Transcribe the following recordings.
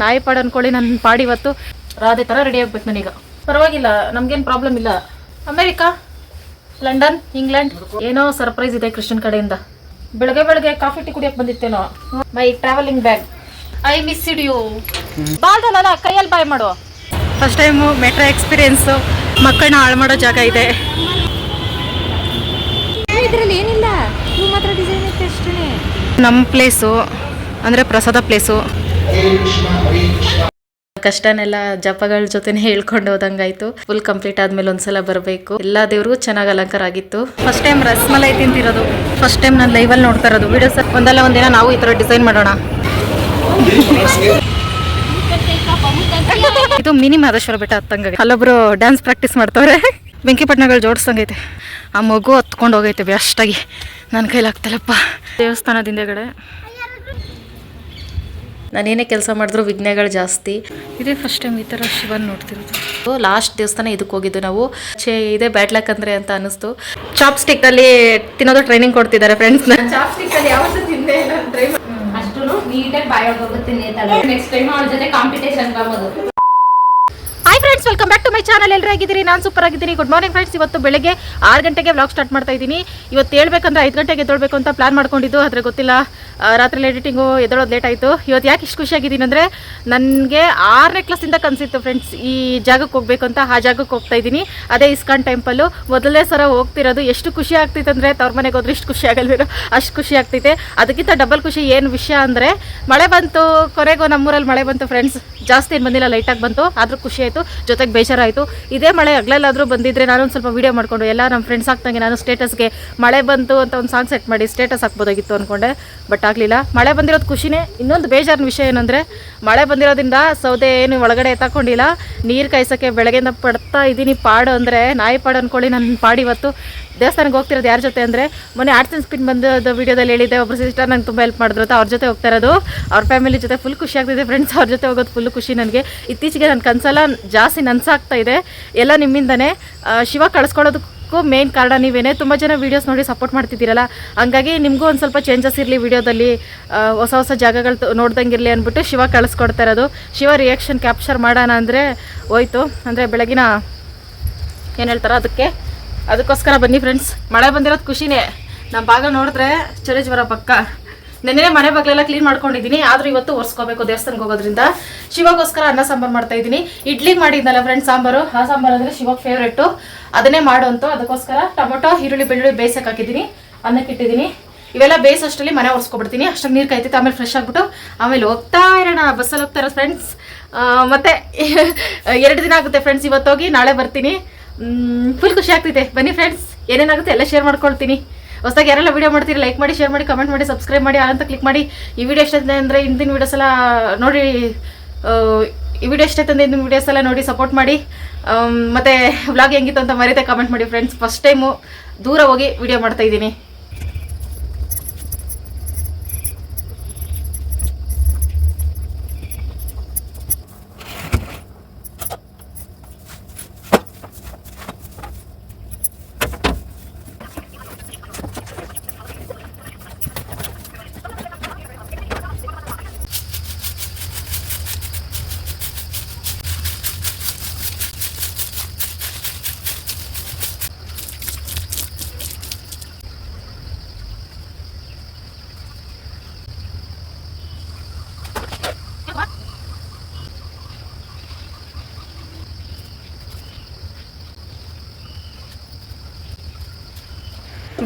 ನಾಯಿ ಪಾಡು ಅನ್ಕೊಳ್ಳಿ ನನ್ನ ಪಾಡಿ ಇವತ್ತು. ರಾಧೆ ಥರ ರೆಡಿ ಆಗ್ಬೇಕು ನಾನೀಗ. ಪರವಾಗಿಲ್ಲ ನಮ್ಗೇನು ಪ್ರಾಬ್ಲಮ್ ಇಲ್ಲ. ಅಮೇರಿಕಾ? ಲಂಡನ್? ಇಂಗ್ಲೆಂಡ್? ಏನೋ ಸರ್ಪ್ರೈಸ್ ಇದೆ ಕೃಷ್ಣನ್ ಕಡೆಯಿಂದ. ಬೆಳಗ್ಗೆ ಬೆಳಗ್ಗೆ ಕಾಫಿ ಟೀ ಕುಡಿಯಕ್ಕೆ ಬಂದಿತ್ತೇನೋ. My travelling bag I missed you ಬಾಲ್ದಲ್ಲ ಕೈಯಲ್ಲಿ ಬಾಯ್ ಮಾಡು. ಫಸ್ಟ್ ಟೈಮು ಮೆಟ್ರೋ ಎಕ್ಸ್ಪೀರಿಯನ್ಸು ಮಕ್ಕಳನ್ನ ಹಾಳು ಮಾಡೋ ಜಾಗ ಇದೆ. ಇದ್ರಲ್ಲಿ ಏನಿಲ್ಲ. ನೀವು ಮಾತ್ರ ಡಿಸೈನ್ ಇತ್ತು ಅಷ್ಟೇ. ನಮ್ಮ ಪ್ಲೇಸು ಅಂದರೆ ಪ್ರಸಾದ ಪ್ಲೇಸು ಕಷ್ಟನೆಲ್ಲ ಜಪಗಳ ಜೊತೆನೆ ಹೇಳ್ಕೊಂಡು ಹೋದಂಗಾಯ್ತು. ಫುಲ್ ಕಂಪ್ಲೀಟ್ ಆದ್ಮೇಲೆ ಒಂದ್ಸಲ ಬರಬೇಕು. ಎಲ್ಲ ದೇವ್ರಿಗೂ ಚೆನ್ನಾಗಿ ಅಲಂಕಾರ ಆಗಿತ್ತು. ಫಸ್ಟ್ ಟೈಮ್ ರಸ್ಮಲೈ ತಿಂತಿರೋದು. ಫಸ್ಟ್ ಟೈಮ್ ನಾನು ಲೈವಲ್ಲಿ ನೋಡ್ತಾ ಇರೋದು. ವಿಡಿಯೋಸ್ ಒಂದಲ್ಲ ಒಂದಿನ ನಾವು ಈ ತರ ಡಿಸೈನ್ ಮಾಡೋಣ. ಇದು ಮಿನಿ ಮಾದೇಶ್ವರ ಬೆಟ್ಟ ಹತ್ತಂಗ. ಅಲ್ಲೊಬ್ರು ಡ್ಯಾನ್ಸ್ ಪ್ರಾಕ್ಟೀಸ್ ಮಾಡ್ತವ್ರೆ. ಬೆಂಕಿಪಟ್ಟಣಗಳು ಜೋಡಿಸ್ದಂಗೈತೆ. ಆ ಮಗು ಹತ್ಕೊಂಡು ಹೋಗೈತೆ ಬೆಸ್ಟಾಗಿ ನನ್ನ ಕೈಲಿ ಆಗ್ತಲಪ್ಪ ದೇವಸ್ಥಾನದಿಂದ ಹಿಂದೆಗಡೆ ನಾನೇನೇ ಕೆಲಸ ಮಾಡಿದ್ರು ವಿಘ್ನಗಳು ಜಾಸ್ತಿ. ಇದೇ ಫಸ್ಟ್ ಟೈಮ್ ಈ ಥರ ಶಿವನ್ ನೋಡ್ತಿರೋದು. ಲಾಸ್ಟ್ ದೇವಸ್ಥಾನ ಇದಕ್ಕೆ ಹೋಗಿದ್ದು ನಾವು. ಛೇ ಇದೇ ಬ್ಯಾಟ್ಲಾಕ್ ಅಂದರೆ ಅಂತ ಅನಿಸ್ತು ಚಾಪ್ ಸ್ಟಿಕ್ ಅಲ್ಲಿ ತಿನ್ನೋದು ಟ್ರೈನಿಂಗ್ ಕೊಡ್ತಿದ್ದಾರೆ ಫ್ರೆಂಡ್ಸ್ ಚಾಪ್ ಸ್ಟಿಕ್ ಅಲ್ಲಿ ಯಾವತ್ತೂ ತಿಂದೇ ಇಲ್ಲ ಟ್ರೈ ಅಷ್ಟು ನೀಟಾಗಿ ಬಾಯೊಳಗೆ ಹೋಗುತ್ತೆ ನೆಕ್ಸ್ಟ್ ಟೈಮ್ ಅವ್ರ ಜೊತೆ ಕಾಂಪಿಟೇಷನ್ ಬರೋದು hi friends welcome back to my channel ಎಲ್ಲರೂ ಆಗಿದ್ದೀರಿ ನಾನು ಸೂಪರ್ ಆಗಿದ್ದೀನಿ. ಗುಡ್ ಮಾರ್ನಿಂಗ್ ಫ್ರೆಂಡ್ಸ್ ಇವತ್ತು ಬೆಳಗ್ಗೆ ಆರು ಗಂಟೆಗೆ ವ್ಲಾಗ್ ಸ್ಟಾರ್ಟ್ ಮಾಡ್ತಾ ಇದ್ದೀನಿ. ಇವತ್ತು ಹೇಳ್ಬೇಕಂದ್ರೆ ಐದು ಗಂಟೆಗೆ ಎದ್ದೊಳ್ಬೇಕು ಅಂತ ಪ್ಲಾನ್ ಮಾಡ್ಕೊಂಡಿದ್ದು. ಆದರೆ ಗೊತ್ತಿಲ್ಲ. ರಾತ್ರಿ ಎಡಿಟಿಂಗು ಎದ್ದೊಳೋದು ಲೇಟ್ ಆಯಿತು. ಇವತ್ತು ಯಾಕೆ ಇಷ್ಟು ಖುಷಿಯಾಗಿದ್ದೀನಿ ಅಂದರೆ ನನಗೆ ಆರನೇ ಕ್ಲಾಸಿಂದ ಕನಸಿತ್ತು ಫ್ರೆಂಡ್ಸ್ ಈ ಜಾಗಕ್ಕೆ ಹೋಗ್ಬೇಕು ಅಂತ. ಆ ಜಾಗಕ್ಕೆ ಹೋಗ್ತಾ ಇದ್ದೀನಿ. ಅದೇ ಇಸ್ಕಾನ್ ಟೆಂಪಲ್ಲು ಮೊದಲನೇ ಸರ ಹೋಗ್ತಿರೋದು ಎಷ್ಟು ಖುಷಿ ಆಗ್ತೈತೆ ಅಂದರೆ ತವ್ರ ಮನೆಗೆ ಹೋದ್ರೆ ಇಷ್ಟು ಖುಷಿ ಆಗಲ್ವೇನೋ, ಅಷ್ಟು ಖುಷಿ ಆಗ್ತೈತೆ ಅದಕ್ಕಿಂತ ಡಬಲ್ ಖುಷಿ ಏನು ವಿಷಯ ಅಂದರೆ ಮಳೆ ಬಂತು ಕೊನೆಗೂ ನಮ್ಮೂರಲ್ಲಿ ಮಳೆ ಬಂತು ಫ್ರೆಂಡ್ಸ್ ಜಾಸ್ತಿ ಏನು ಬಂದಿಲ್ಲ ಲೈಟಾಗಿ ಬಂತು. ಆದರೂ ಖುಷಿ ಆಯಿತು. ಜೊತೆಗೆ ಬೇಜಾರಾಯಿತು. ಇದೇ ಮಳೆ ಹಗ್ಲಲ್ಲಾದರೂ ಬಂದಿದ್ರೆ ನಾನು ಒಂದು ಸ್ವಲ್ಪ ವೀಡಿಯೋ ಮಾಡ್ಕೊಂಡು, ಎಲ್ಲ ನಮ್ಮ ಫ್ರೆಂಡ್ಸ್ ಆಗ್ತಂಗೆ ನಾನು ಸ್ಟೇಟಸ್ಗೆ ಮಳೆ ಬಂತು ಅಂತ ಒಂದು ಸಾಂಗ್ ಸೆಟ್ ಮಾಡಿ ಸ್ಟೇಟಸ್ ಹಾಕ್ಬೋದಾಗಿತ್ತು ಅಂದ್ಕೊಂಡೆ ಬಟ್ ಆಗಲಿಲ್ಲ. ಮಳೆ ಬಂದಿರೋದು ಖುಷಿನೇ. ಇನ್ನೊಂದು ಬೇಜಾರಿನ ವಿಷಯ ಏನಂದರೆ, ಮಳೆ ಬಂದಿರೋದ್ರಿಂದ ಸೌದೆ ಏನು ಒಳಗಡೆ ಎತ್ತಾಕೊಂಡಿಲ್ಲ. ನೀರು ಕಾಯಿಸೋಕ್ಕೆ ಬೆಳಗ್ಗೆಯಿಂದ ಪಡ್ತಾ ಇದ್ದೀನಿ ಪಾಡು ಅಂದರೆ ನಾಯಿ ಪಾಡು ಅಂದ್ಕೊಳ್ಳಿ ನನ್ನ ಪಾಡು ಇವತ್ತು ದೇವಸ್ಥಾನಕ್ಕೆ ಹೋಗ್ತಿರೋದು ಯಾರ ಜೊತೆ ಅಂದರೆ, ಮೊನ್ನೆ ಆರ್ಟ್ಸ್ ಆ್ಯಂಡ್ ಸ್ಪಿನ್ ಬಂದು ವಿಡಿಯೋದಲ್ಲಿ ಹೇಳಿದ್ದೆ ಒಬ್ಬರು ಸಿಸ್ಟರ್ ನಂಗೆ ತುಂಬ ಹೆಲ್ಪ್ ಮಾಡಿದ್ರು ಅವ್ರ ಜೊತೆ ಹೋಗ್ತಾ ಇರೋದು. ಅವ್ರ ಫ್ಯಾಮಿಲಿ ಜೊತೆ ಫುಲ್ ಖುಷಿ ಆಗ್ತಿದೆ ಫ್ರೆಂಡ್ಸ್ ಅವ್ರ ಜೊತೆ ಹೋಗೋದು ಫುಲ್ ಖುಷಿ ನನಗೆ. ಇತ್ತೀಚೆಗೆ ನನ್ನ ಕನಸೆಲ್ಲ ಜಾಸ್ತಿ ನನ್ಸಾಗ್ತಾ ಇದೆ. ಎಲ್ಲ ನಿಮ್ಮಿಂದನೇ ಶಿವ ಕಳಿಸ್ಕೊಳ್ಳೋದಕ್ಕೂ ಮೇನ್ ಕಾರಣ ನೀವೇನೇ. ತುಂಬ ಜನ ವೀಡಿಯೋಸ್ ನೋಡಿ ಸಪೋರ್ಟ್ ಮಾಡ್ತಿದ್ದೀರಲ್ಲ. ಹಂಗಾಗಿ ನಿಮಗೂ ಒಂದು ಸ್ವಲ್ಪ ಚೇಂಜಸ್ ಇರಲಿ ವೀಡಿಯೋದಲ್ಲಿ. ಹೊಸ ಹೊಸ ಜಾಗಗಳು ನೋಡ್ದಂಗಿರಲಿ ಅಂದ್ಬಿಟ್ಟು ಶಿವ ಕಳಿಸ್ಕೊಡ್ತಾ ಇರೋದು. ಶಿವ ರಿಯಾಕ್ಷನ್ ಕ್ಯಾಪ್ಚರ್ ಮಾಡೋಣ ಅಂದರೆ ಹೋಯ್ತು. ಅಂದರೆ ಬೆಳಗಿನ, ಏನು ಹೇಳ್ತಾರೋ ಅದಕ್ಕೆ ಅದಕ್ಕೋಸ್ಕರ ಬನ್ನಿ ಫ್ರೆಂಡ್ಸ್ ಮಳೆ ಬಂದಿರೋದು ಖುಷಿನೇ. ನಮ್ಮ ಭಾಗ ನೋಡಿದ್ರೆ ಚಳಿ ಜ್ವರ ಪಕ್ಕ. ನೆನ್ನೆ ಮನೆ ಬಗ್ಲೆಲ್ಲ ಕ್ಲೀನ್ ಮಾಡ್ಕೊಂಡಿದ್ದೀನಿ. ಆದ್ರೂ ಇವತ್ತು ಒರೆಸ್ಕೋಬೇಕು ದೇವಸ್ಥಾನಕ್ಕೆ ಹೋಗೋದ್ರಿಂದ. ಶಿವಗೋಸ್ಕರ ಅನ್ನ ಸಾಂಬಾರು ಮಾಡ್ತಾ ಇದ್ದೀನಿ. ಇಡ್ಲಿ ಮಾಡಿದ್ನಲ್ಲ ಫ್ರೆಂಡ್ಸ್ ಸಾಂಬಾರು. ಆ ಸಾಂಬಾರು ಅಂದರೆ ಶಿವಕ್ಕೆ ಫೇವ್ರೇಟು ಅದನ್ನೇ ಮಾಡುವಂಥ ಅದಕ್ಕೋಸ್ಕರ ಟೊಮೊಟೊ, ಈರುಳ್ಳಿ, ಬೆಳ್ಳುಳ್ಳಿ ಬೇಯಿಸಕ್ಕೆ ಹಾಕಿದ್ದೀನಿ. ಅನ್ನಕ್ಕೆ ಇಟ್ಟಿದ್ದೀನಿ. ಇವೆಲ್ಲ ಬೇಯಿಸೋಷ್ಟರಲ್ಲಿ ಮನೆ ಒರೆಸ್ಕೊಬಿಡ್ತೀನಿ. ಅಷ್ಟಾಗಿ ನೀರು ಕಾಯ್ತೈತೆ ಆಮೇಲೆ ಫ್ರೆಶ್ ಆಗಿಬಿಟ್ಟು ಆಮೇಲೆ ಹೋಗ್ತಾ ಇರೋಣ. ಬಸ್ಸಲ್ಲಿ ಹೋಗ್ತಾ ಇರೋ ಫ್ರೆಂಡ್ಸ್ ಮತ್ತೆ ಎರಡು ದಿನ ಆಗುತ್ತೆ ಫ್ರೆಂಡ್ಸ್ ಇವತ್ತೋಗಿ ನಾಳೆ ಬರ್ತೀನಿ. ಫುಲ್ ಖುಷಿ ಆಗ್ತಿದೆ ಬನ್ನಿ ಫ್ರೆಂಡ್ಸ್ ಏನೇನಾಗುತ್ತೆ ಎಲ್ಲ ಶೇರ್ ಮಾಡ್ಕೊಳ್ತೀನಿ. ಹೊಸದಾಗಿ ಯಾರೆಲ್ಲ ವೀಡಿಯೋ ಮಾಡ್ತೀರಿ ಲೈಕ್ ಮಾಡಿ ಶೇರ್ ಮಾಡಿ ಕಮೆಂಟ್ ಮಾಡಿ ಸಬ್ಸ್ಕ್ರೈಬ್ ಮಾಡಿ ಅಂತ ಕ್ಲಿಕ್ ಮಾಡಿ. ಈ ವಿಡಿಯೋ ಎಷ್ಟೈತೆ ಅಂದರೆ ಹಿಂದಿನ ವೀಡಿಯೋಸ್ ಎಲ್ಲ ನೋಡಿ ಈ ವಿಡಿಯೋ ಎಷ್ಟೈತೆ ಅಂದರೆ ಹಿಂದಿನ ವೀಡಿಯೋಸ್ ಎಲ್ಲ ನೋಡಿ ಸಪೋರ್ಟ್ ಮಾಡಿ. ಮತ್ತು ವ್ಲಾಗ್ ಹೆಂಗಿತ್ತು ಅಂತ ಮರೀತೆ ಕಮೆಂಟ್ ಮಾಡಿ ಫ್ರೆಂಡ್ಸ್ ಫಸ್ಟ್ ಟೈಮು ದೂರ ಹೋಗಿ ವಿಡಿಯೋ ಮಾಡ್ತಾ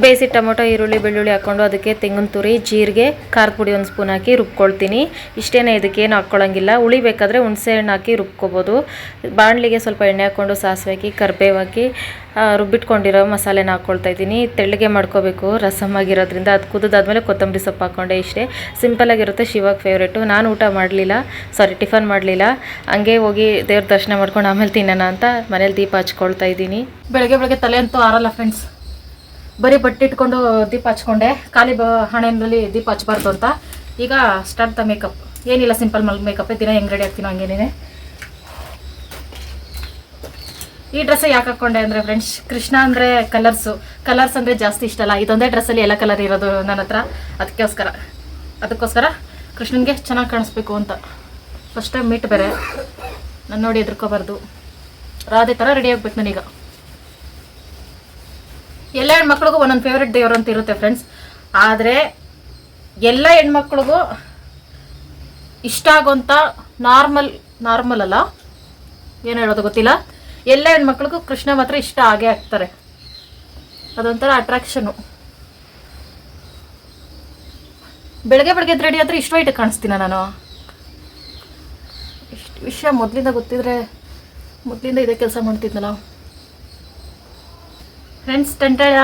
ಬೇಯಿಸಿ ಟೊಮೊಟೊ, ಈರುಳ್ಳಿ, ಬೆಳ್ಳುಳ್ಳಿ ಹಾಕ್ಕೊಂಡು ಅದಕ್ಕೆ ತೆಂಗಿನ ತುರಿ, ಜೀರಿಗೆ, ಖಾರದ ಪುಡಿ ಒಂದು ಸ್ಪೂನ್ ಹಾಕಿ ರುಬ್ಕೊಳ್ತೀನಿ. ಇಷ್ಟೇ ಇದಕ್ಕೇನು ಹಾಕ್ಕೊಳ್ಳೋಂಗಿಲ್ಲ ಹುಳಿ ಬೇಕಾದರೆ ಹುಣಸೆ ಹಣ್ಣು ಹಾಕಿ ರುಬ್ಕೋಬೋದು. ಬಾಣಲಿಗೆ ಸ್ವಲ್ಪ ಎಣ್ಣೆ ಹಾಕ್ಕೊಂಡು ಸಾಸಿವೆ ಹಾಕಿ, ಕರ್ಬೇವು ಹಾಕಿ ರುಬ್ಬಿಟ್ಕೊಂಡಿರೋ ಮಸಾಲೆನ ಹಾಕ್ಕೊಳ್ತಾ ಇದ್ದೀನಿ. ತೆಳ್ಳಗೆ ಮಾಡ್ಕೋಬೇಕು. ರಸಮ್ ಆಗಿರೋದ್ರಿಂದ ಅದು ಕುದಿದಾದ್ಮೇಲೆ ಕೊತ್ತಂಬರಿ ಸೊಪ್ಪು ಹಾಕ್ಕೊಂಡೆ ಇಷ್ಟೇ. ಸಿಂಪಲಾಗಿರುತ್ತೆ ಶಿವಾಗ ಫೇವ್ರೇಟು ನಾನು ಊಟ ಮಾಡಲಿಲ್ಲ. ಸಾರಿ ಟಿಫನ್ ಮಾಡಲಿಲ್ಲ. ಹಂಗೆ ಹೋಗಿ ದೇವ್ರ ದರ್ಶನ ಮಾಡ್ಕೊಂಡು ಆಮೇಲೆ ತಿನ್ನೋಣ ಅಂತ ಮನೇಲಿ ದೀಪ ಹಚ್ಕೊಳ್ತಾ ಇದ್ದೀನಿ. ಬೆಳಗ್ಗೆ ಬೆಳಗ್ಗೆ ತಲೆ ಅಂತೂ ಆರಲ್ಲ ಫ್ರೆಂಡ್ಸ್ ಬರೀ ಬಟ್ಟೆ ಇಟ್ಕೊಂಡು ದೀಪ ಹಚ್ಕೊಂಡೆ. ಖಾಲಿ ಬ ಹಣೆಯಲ್ಲಿ ದೀಪ ಹಚ್ಬಾರ್ದು ಅಂತ. ಈಗ ಸ್ಟಾರ್ಟ್ ದ ಮೇಕಪ್ ಏನಿಲ್ಲ ಸಿಂಪಲ್ ಮಲ್ ಮೇಕಪ್ ದಿನ ಹೆಂಗೆ ರೆಡಿ ಆಗ್ತೀನೋ ಹಂಗೇನೇ ಈ ಡ್ರೆಸ್ ಯಾಕೆ ಹಾಕ್ಕೊಂಡೆ ಅಂದರೆ ಫ್ರೆಂಡ್ಸ್ ಕೃಷ್ಣ ಅಂದರೆ ಕಲರ್ಸು ಕಲರ್ಸ್ ಅಂದರೆ ಜಾಸ್ತಿ ಇಷ್ಟ ಅಲ್ಲ. ಇದೊಂದೇ ಡ್ರೆಸ್ಸಲ್ಲಿ ಎಲ್ಲ ಕಲರ್ ಇರೋದು ನನ್ನ ಹತ್ರ. ಅದಕ್ಕೋಸ್ಕರ. ಅದಕ್ಕೋಸ್ಕರ ಕೃಷ್ಣನಿಗೆ ಚೆನ್ನಾಗಿ ಕಾಣಿಸ್ಬೇಕು ಅಂತ. ಫಸ್ಟ್ ಟೈಮ್ ಮೀಟ್ ಬೇರೆ. ನಾನು ನೋಡಿ ಎದ್ರಕೋಬಾರ್ದು ರಾಧೆ ಥರ ರೆಡಿ ಆಗ್ಬೇಕು ನಾನೀಗ ಎಲ್ಲ ಹೆಣ್ಮಕ್ಳಿಗೂ ಒಂದೊಂದು ಫೇವ್ರೆಟ್ ದೇವರು ಅಂತ ಇರುತ್ತೆ ಫ್ರೆಂಡ್ಸ್ ಆದರೆ ಎಲ್ಲ ಹೆಣ್ಮಕ್ಳಿಗೂ ಇಷ್ಟ ಆಗೋಂಥ ನಾರ್ಮಲ್ ನಾರ್ಮಲ್ ಅಲ್ಲ. ಏನು ಹೇಳೋದು ಗೊತ್ತಿಲ್ಲ. ಎಲ್ಲ ಹೆಣ್ಮಕ್ಳಿಗೂ ಕೃಷ್ಣ ಮಾತ್ರ ಇಷ್ಟ ಆಗೇ ಆಗ್ತಾರೆ. ಅದೊಂಥರ ಅಟ್ರಾಕ್ಷನು ಬೆಳಗ್ಗೆ ಬೆಳಗ್ಗೆ ರೆಡಿ ಆದರೆ ಇಷ್ಟು ವೈಟ್ ಕಾಣಿಸ್ತೀನ ನಾನು? ಇಷ್ಟು ವಿಷಯ ಮೊದಲಿಂದ ಗೊತ್ತಿದ್ರೆ ಮೊದಲಿಂದ ಇದೇ ಕೆಲಸ ಮಾಡ್ತಿದ್ನಲ್ಲ. ಫ್ರೆಂಡ್ಸ್ ಟಂಟಳ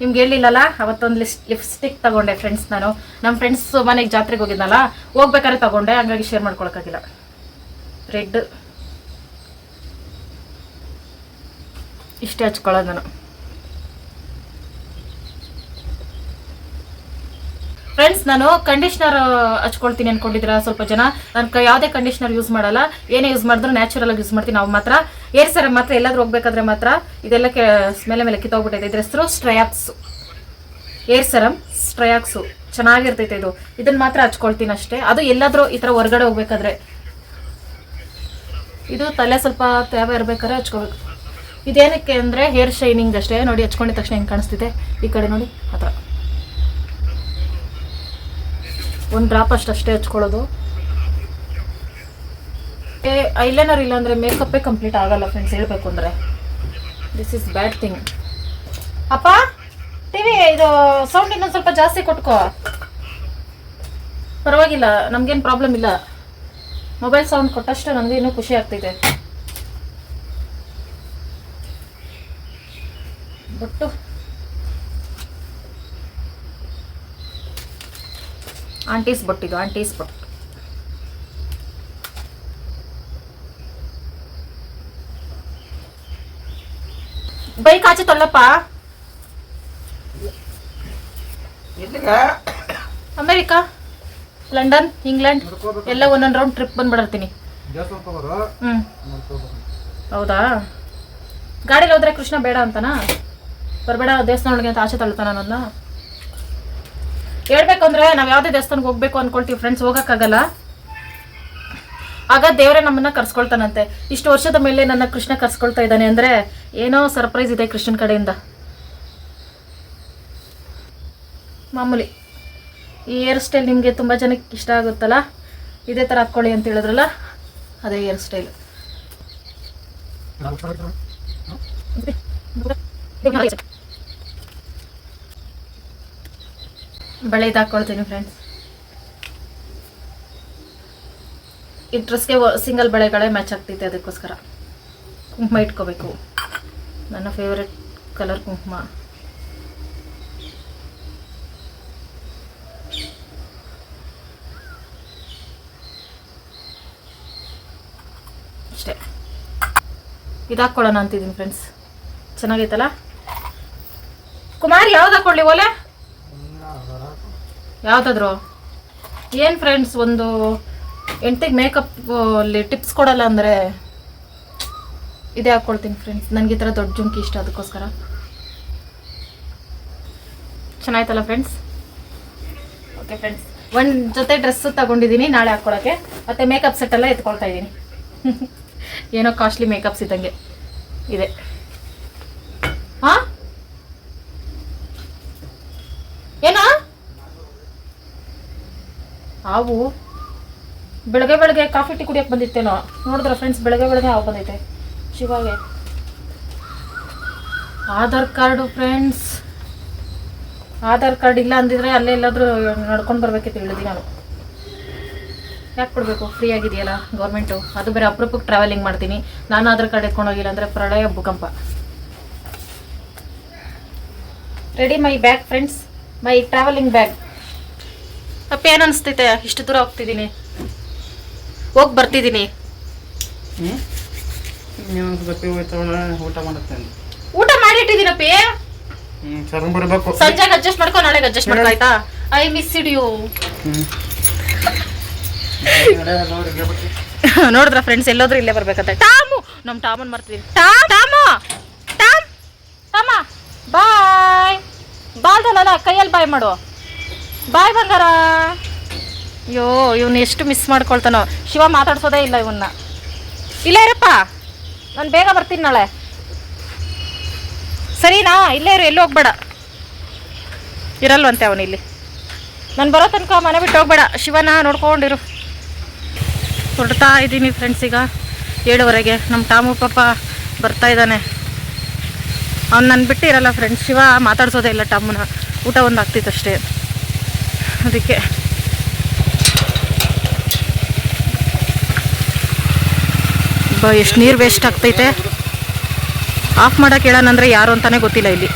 ನಿಮ್ಗೆ ಹೇಳಿಲ್ಲಲ್ಲ? ಅವತ್ತೊಂದು ಲಿಸ್ಟ್ ಲಿಪ್ಸ್ಟಿಕ್ ತಗೊಂಡೆ ಫ್ರೆಂಡ್ಸ್ ನಾನು. ನಮ್ಮ ಫ್ರೆಂಡ್ಸ್ ಮನೆಗೆ ಜಾತ್ರೆಗೆ ಹೋಗಿದ್ನಲ್ಲ? ಹೋಗ್ಬೇಕಾದ್ರೆ ತಗೊಂಡೆ, ಹಂಗಾಗಿ ಶೇರ್ ಮಾಡ್ಕೊಳಕ್ಕಾಗಿಲ್ಲ. ರೆಡ್ ಇಷ್ಟೇ ಹಚ್ಕೊಳ್ಳೋದು ನಾನು. ಫ್ರೆಂಡ್ಸ್ ನಾನು ಕಂಡೀಷ್ನರ್ ಹಚ್ಕೊಳ್ತೀನಿ ಅನ್ಕೊಂಡಿದ್ರ ಸ್ವಲ್ಪ ಜನ. ನಾನು ಯಾವುದೇ ಕಂಡೀಷ್ನರ್ ಯೂಸ್ ಮಾಡಲ್ಲ. ಏನೇ ಯೂಸ್ ಮಾಡಿದ್ರು ನ್ಯಾಚುರಲ್ ಆಗಿ ಯೂಸ್ ಮಾಡ್ತೀನಿ ನಾವು ಮಾತ್ರ. ಏರ್ ಸರ್ ಮಾತ್ರ ಎಲ್ಲಾದ್ರೂ ಹೋಗ್ಬೇಕಾದ್ರೆ ಮಾತ್ರ ಇದೆಲ್ಲ ಮೇಲೆ ಮೇಲೆ ಕಿತ್ತೋಗ್ಬಿಟ್ಟೈತೆ. ಇದ್ರ ಹೆಸರು ಸ್ಟ್ರಯಾಕ್ಸ್ ಏರ್ ಸರಮ್ ಸ್ಟ್ರಯಾಕ್ಸು ಚೆನ್ನಾಗಿರ್ತೈತೆ ಇದು. ಇದನ್ನ ಮಾತ್ರ ಹಚ್ಕೊಳ್ತೀನಿ ಅಷ್ಟೇ. ಅದು ಎಲ್ಲಾದ್ರೂ ಈ ಥರ ಹೊರಗಡೆ ಹೋಗ್ಬೇಕಾದ್ರೆ. ಇದು ತಲೆ ಸ್ವಲ್ಪ ತೇವ ಇರ್ಬೇಕಾದ್ರೆ ಹಚ್ಕೋಬೇಕು. ಇದೇನಕ್ಕೆ ಅಂದರೆ ಹೇರ್ ಶೈನಿಂಗ್ ಅಷ್ಟೇ. ನೋಡಿ, ಹಚ್ಕೊಂಡಿದ ತಕ್ಷಣ ಹೆಂಗೆ ಕಾಣಿಸ್ತಿದೆ? ಈ ಕಡೆ ನೋಡಿ, ಆ ಒಂದು ಡ್ರಾಪ್ ಅಷ್ಟು ಅಷ್ಟೇ ಹಚ್ಕೊಳ್ಳೋದು. ಏ ಐಲೈನರ್ ಇಲ್ಲ ಅಂದರೆ ಮೇಕಪ್ಪೇ ಕಂಪ್ಲೀಟ್ ಆಗಲ್ಲ ಫ್ರೆಂಡ್ಸ್ ಹೇಳಬೇಕು ಅಂದರೆ. ದಿಸ್ ಇಸ್ ಬ್ಯಾಡ್ ಥಿಂಗ್ ಅಪ್ಪ ಟಿವಿ ಇದು ಸೌಂಡ್ ಇನ್ನೊಂದು ಸ್ವಲ್ಪ ಜಾಸ್ತಿ ಕೊಟ್ಕೋ. ಪರವಾಗಿಲ್ಲ, ನಮಗೇನು ಪ್ರಾಬ್ಲಮ್ ಇಲ್ಲ. ಮೊಬೈಲ್ ಸೌಂಡ್ ಕೊಟ್ಟಷ್ಟು ನನಗೆ ಇನ್ನೂ ಖುಷಿ ಆಗ್ತಿದೆ. ಬಟ್ಟು ಆಂಟೀಸ್ ಬೊಟ್ಟಿದು ಆಂಟೀಸ್ ಬೊಟ್ಟು. ಬೈಕ್ ಆಚೆ ತೊಳ್ಳಪ್ಪ ಅಮೇರಿಕಾ ಲಂಡನ್ ಇಂಗ್ಲೆಂಡ್ ಎಲ್ಲ ಒಂದೊಂದು ರೌಂಡ್ ಟ್ರಿಪ್ ಬಂದ್ಬಿಡರ್ತೀನಿ. ಹೌದಾ? ಗಾಡಿಲಿ ಹೋದ್ರೆ ಕೃಷ್ಣ ಬೇಡ ಅಂತನಾ? ಬರಬೇಡ ದೇವಸ್ಥಾನ ಒಳಗೆ ಅಂತ ಆಚೆ ತಳ್ತಾನ ಅನ್ನೋದನ್ನ ಹೇಳ್ಬೇಕಂದ್ರೆ ನಾವು ಯಾವ್ದೇ ದೇವಸ್ಥಾನಕ್ಕೆ ಹೋಗ್ಬೇಕು ಅನ್ಕೊಳ್ತೀವಿ ಫ್ರೆಂಡ್ಸ್ ಹೋಗೋಕ್ಕಾಗಲ್ಲ. ಆಗ ದೇವರೇ ನಮ್ಮನ್ನ ಕರ್ಸ್ಕೊಳ್ತಾನಂತೆ. ಇಷ್ಟು ವರ್ಷದ ಮೇಲೆ ನನ್ನ ಕೃಷ್ಣ ಕರ್ಸ್ಕೊಳ್ತಾ ಇದ್ದಾನೆ ಅಂದ್ರೆ ಏನೋ ಸರ್ಪ್ರೈಸ್ ಇದೆ ಕೃಷ್ಣನ್ ಕಡೆಯಿಂದ. ಮಾಮೂಲಿ ಈ ಹೇರ್ ಸ್ಟೈಲ್ ನಿಮಗೆ ತುಂಬಾ ಜನಕ್ಕೆ ಇಷ್ಟ ಆಗುತ್ತಲ್ಲ? ಇದೇ ತರ ಹಾಕೊಳ್ಳಿ ಅಂತ ಹೇಳಿದ್ರಲ್ಲ? ಅದೇ ಹೇರ್ ಸ್ಟೈಲ್ ಬಳೆ ಇದಾಕೊಳ್ತೀನಿ ಹಾಕ್ಕೊಳ್ತೀನಿ ಫ್ರೆಂಡ್ಸ್ ಈ ಡ್ರೆಸ್ಗೆ ಸಿಂಗಲ್ ಬಳೆಗಳೇ ಮ್ಯಾಚ್ ಆಗ್ತೈತೆ ಅದಕ್ಕೋಸ್ಕರ. ಕುಂಕುಮ ಇಟ್ಕೋಬೇಕು. ನನ್ನ ಫೇವ್ರೆಟ್ ಕಲರ್ ಕುಂಕುಮ. ಅಷ್ಟೇ. ಇದು ಹಾಕ್ಕೊಳ್ಳೋಣ ಅಂತಿದ್ದೀನಿ ಫ್ರೆಂಡ್ಸ್ ಚೆನ್ನಾಗೈತಲ್ಲ? ಕುಮಾರ್ ಯಾವ್ದು ಹಾಕ್ಕೊಳ್ಳಿ ಓಲೆ ಯಾವುದಾದ್ರು? ಏನು ಫ್ರೆಂಡ್ಸ್ ಒಂದು ಹೆಂಡ್ತಿಗೆ ಮೇಕಪ್ ಅಲ್ಲಿ ಟಿಪ್ಸ್ ಕೊಡಲ್ಲ ಅಂದರೆ ಇದೇ ಹಾಕ್ಕೊಳ್ತೀನಿ ಫ್ರೆಂಡ್ಸ್ ನನಗೆ ಈ ಥರ ದೊಡ್ಡ ಜುಂಕಿ ಇಷ್ಟ ಅದಕ್ಕೋಸ್ಕರ. ಚೆನ್ನಾಯ್ತಲ್ಲ ಫ್ರೆಂಡ್ಸ್ ಓಕೆ ಫ್ರೆಂಡ್ಸ್ ಒಂದು ಜೊತೆ ಡ್ರೆಸ್ ತಗೊಂಡಿದ್ದೀನಿ ನಾಳೆ ಹಾಕ್ಕೊಳಕ್ಕೆ ಮತ್ತು ಮೇಕಪ್ ಸೆಟ್ ಎಲ್ಲ ಎತ್ಕೊಳ್ತಾ ಇದ್ದೀನಿ. ಏನೋ ಕಾಸ್ಟ್ಲಿ ಮೇಕಪ್ಸ್ ಇದ್ದಂಗೆ. ಇದೆ ಹಾಂ ಏನಾ ಹಾವು ಬೆಳಗ್ಗೆ ಬೆಳಗ್ಗೆ ಕಾಫಿ ಟೀ ಕುಡಿಯಕ್ಕೆ ಬಂದಿತ್ತೇನೋ. ನೋಡಿದ್ರ ಫ್ರೆಂಡ್ಸ್ ಬೆಳಗ್ಗೆ ಬೆಳಗ್ಗೆ ಹಾವು ಬಂದೈತೆ. ಶಿವಾಗೆ. Aadhaar card friends Aadhaar card ಇಲ್ಲ ಅಂದಿದ್ರೆ ಅಲ್ಲೇ ಎಲ್ಲಾದರೂ ನಡ್ಕೊಂಡು ಬರಬೇಕಿತ್ತು ಹೇಳಿದ್ವಿ ನಾನು ಯಾಕೆ ಕೊಡಬೇಕು? ಫ್ರೀ ಆಗಿದೆಯಲ್ಲ ಗೌರ್ಮೆಂಟು ಅದು ಬೇರೆ ಅಪ್ರೂಪಕ್ಕೆ ಟ್ರಾವೆಲಿಂಗ್ ಮಾಡ್ತೀನಿ. ನಾನು ಆಧಾರ್ ಕಾರ್ಡ್ ಎತ್ಕೊಂಡು ಹೋಗಿಲ್ಲ ಅಂದರೆ ಪ್ರಳಯ ಭೂಕಂಪ. Ready my bag friends my travelling bag ಅಪ್ಪ ಏನು ಅನಿಸ್ತೈತೆ. ಇಷ್ಟು ದೂರ ಹೋಗ್ತಿದ್ದೀನಿ. ಹೋಗಿ ಬರ್ತಿದ್ದೀನಿ. ಊಟ ಮಾಡುತ್ತೆ ಊಟ ಮಾಡಿಟ್ಟಿದ್ದೀನಪ್ಪಿ. ಸಂಜೆಗೆ ಅಡ್ಜಸ್ಟ್ ಮಾಡ್ಕೊ ನಾಳೆಗೆ ಅಡ್ಜಸ್ಟ್ ಮಾಡ್ಕೊ ಆಯ್ತಾ? ಐ ಮಿಸ್ ಯು ನೋಡಿದ್ರ ಫ್ರೆಂಡ್ಸ್ ಎಲ್ಲೋದ್ರೂ ಇಲ್ಲೇ ಬರ್ಬೇಕಂತ. ಟಾಮು! ನಮ್ಮ ಟಾಮನ್ ಮಾಡ್ತಿದ್ದೀನಿ ಟಾಮ್ ಟಾಮ! ಟಾಮ್! ಟಾಮ! ಬಾಯ್! ಬಾಲ್ದಲ್ಲ ಕೈಯಲ್ಲಿ ಬಾಯ್ ಮಾಡು. ಬಾಯ್ ಬಂಗಾರ. ಅಯ್ಯೋ, ಇವನು ಎಷ್ಟು ಮಿಸ್ ಮಾಡ್ಕೊಳ್ತಾನೋ. ಶಿವ ಮಾತಾಡ್ಸೋದೇ ಇಲ್ಲ ಇವನ್ನ ಇಲ್ಲ ಇರಪ್ಪ. ನಾನು ಬೇಗ ಬರ್ತೀನಿ ನಾಳೆ. ಸರಿನಾ? ಇಲ್ಲೇ ಇರು, ಎಲ್ಲಿ ಹೋಗ್ಬೇಡ. ಇರಲ್ವಂತೆ ಅವನಿಲ್ಲಿ. ನಾನು ಬರೋ ತನಕ ಮನೆ ಬಿಟ್ಟು ಹೋಗ್ಬೇಡ. ಶಿವನ, ನೋಡ್ಕೊಂಡಿರು. ಹೊರಡ್ತಾ ಇದ್ದೀನಿ ಫ್ರೆಂಡ್ಸ್ ಈಗ. ಏಳುವರೆಗೆ. ನಮ್ಮ ಟಾಮು ಪಾಪ ಬರ್ತಾ ಇದ್ದಾನೆ. ಅವ್ನು ನನ್ನ ಬಿಟ್ಟು ಇರಲ್ಲ ಫ್ರೆಂಡ್ಸ್ ಶಿವ ಮಾತಾಡ್ಸೋದೇ ಇಲ್ಲ ಟಾಮುನ. ಊಟ ಒಂದು ಆಗ್ತಿತ್ತು ಅಷ್ಟೇ ಅದಕ್ಕೆ ಎಷ್ಟು ನೀರು ವೇಸ್ಟ್ ಆಗ್ತೈತೆ? ಆಫ್ ಮಾಡೋಕೆ ಹೇಳೋಣಂದ್ರೆ ಯಾರು ಅಂತಾನೆ ಗೊತ್ತಿಲ್ಲ ಇಲ್ಲಿ.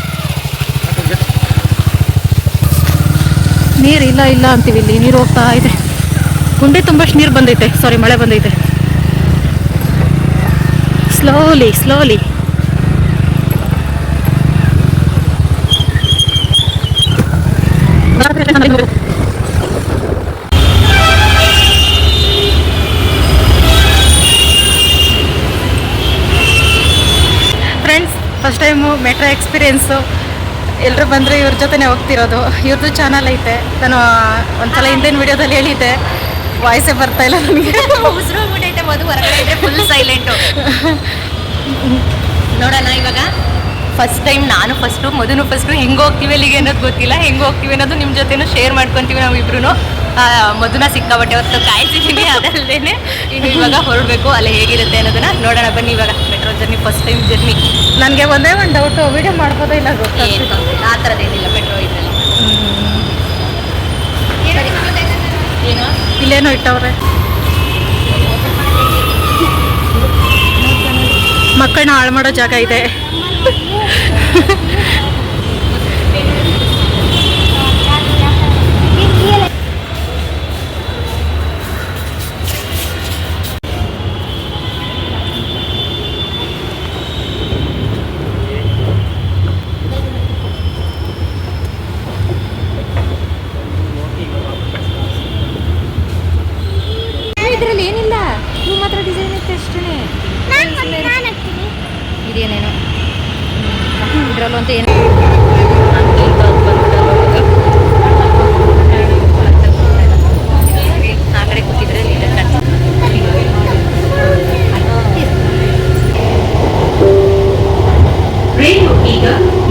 ನೀರು ಇಲ್ಲ ಇಲ್ಲ ಅಂತೀವಿ ಇಲ್ಲಿ, ನೀರು ಹೋಗ್ತಾ ಇದೆ. ಗುಂಡಿ ತುಂಬಷ್ಟು ನೀರು ಬಂದೈತೆ ಸಾರಿ ಮಳೆ ಬಂದೈತೆ. Slowly slowly friends first time metro experience ಎಲ್ಲರೂ ಬಂದರೆ ಇವ್ರ ಜೊತೆನೇ ಹೋಗ್ತಿರೋದು. ಇವ್ರದ್ದು ಚಾನಲ್ ಐತೆ. ನಾನು ಒಂದ್ಸಲ ಹಿಂದಿನ ವಿಡಿಯೋದಲ್ಲಿ ಹೇಳಿದ್ದೆ. ವಾಯ್ಸೇ ಬರ್ತಾ ಇಲ್ಲ ನನಗೆ. ಉಸಿರು ಮದು ಹೊರಗಡೆ ಫುಲ್ ಸೈಲೆಂಟು ನೋಡೋಣ ಇವಾಗ. ಫಸ್ಟ್ ಟೈಮ್ ನಾನು ಫಸ್ಟು ಮೊದಲು ಫಸ್ಟು ಹೆಂಗೆ ಹೋಗ್ತೀವಿ ಅಲ್ಲಿಗೆ ಅನ್ನೋದು ಗೊತ್ತಿಲ್ಲ. ಹೆಂಗೆ ಹೋಗ್ತೀವಿ ಅನ್ನೋದು ನಿಮ್ಮ ಜೊತೆನೂ ಶೇರ್ ಮಾಡ್ಕೊತೀವಿ ನಾವು ಇಬ್ರು ಮಧುನ ಸಿಕ್ಕಾಬಟ್ಟೆ ಹೊತ್ತು ಕಾಯ್ತಿದ್ದೀನಿ ಅದಲ್ಲದೇ ಇನ್ನು ಇವಾಗ ಹೊರಡಬೇಕು, ಅಲ್ಲಿ ಹೇಗಿರುತ್ತೆ ಅನ್ನೋದನ್ನ ನೋಡೋಣ ಬನ್ನಿ ಇವಾಗ. Journey first time journey. ನನಗೆ ಒಂದೇ ಒಂದು ಡೌಟು ವಿಡಿಯೋ ಮಾಡ್ಬೋದೋ ಇಲ್ಲ ಗೊತ್ತಾಗ್ತಿಲ್ಲ. ಆ ಥರದ್ದೇನಿಲ್ಲ ಮೆಟ್ರೋ ಇದ್ರಲ್ಲಿ. ಏನು ಇಲ್ಲೇನೋ ಇಟ್ಟವ್ರೆ. ಮಕ್ಕಳನ್ನ ಹಾಳು ಮಾಡೋ ಜಾಗ ಇದೆ.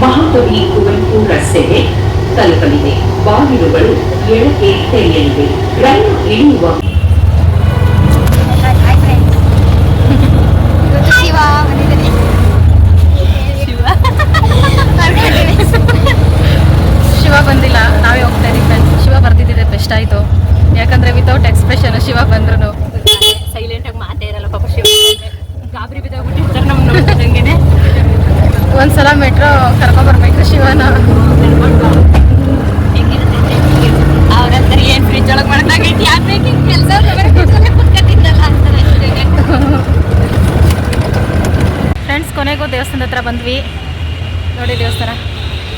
ಮಹಾಕವಿ ಕುವೆಂಪು ರಸ್ತೆಗೆ ತಲುಪಲಿದೆ. ಬಾಗಿಲುಗಳು ಎಳಕೆ ತೆರೆಯಲಿವೆ. ರೈಲು ಇಳಿಯುವ ಶಿವ ಬಂದಿದ್ದೀನಿ ಶಿವ ಬಂದಿಲ್ಲ ನಾವೇ ಹೋಗ್ತಾ ಇದೀವಿ ಫ್ರೆಂಡ್ಸ್ ಶಿವ ಬರ್ತಿದ್ದಿದೆ ಬೆಸ್ಟ್ ಆಯಿತು ಯಾಕಂದರೆ ವಿತೌಟ್ ಎಕ್ಸ್ಪ್ರೆಷನ್ ಶಿವ ಬಂದ್ರು ಸೈಲೆಂಟ್ ಆಗಿ ಮಾತೇ ಇರಲ್ಲ ಪಾಪ ಶಿವ ಗಾಬರಿ ಬಿದ್ದೋಗ್ಬಿಟ್ಟಿರ್ತಾರೆ ನಮ್ಮ ನೋಡ್ದಂಗೆನೆ ಒಂದ್ಸಲ ಮೆಟ್ರೋ ಕರ್ಕೊಂಡ್ಬರ್ಬೇಕು ಶಿವನ. ಹೆಂಗಿರುತ್ತೆ ಅವ್ರಂತಾರೆ ಏನು ಫ್ರಿಜ್ ಒಳಗೆ ಮಾಡಕ್ಕಾಗೈತಿ ಯಾಕೆ ಕೆಲಸ ಅಂತಾರೆ ಫ್ರೆಂಡ್ಸ್ ಕೊನೆಗೂ ದೇವಸ್ಥಾನದ ಹತ್ರ ಬಂದ್ವಿ. ನೋಡಿ ದೇವಸ್ಥಾನ.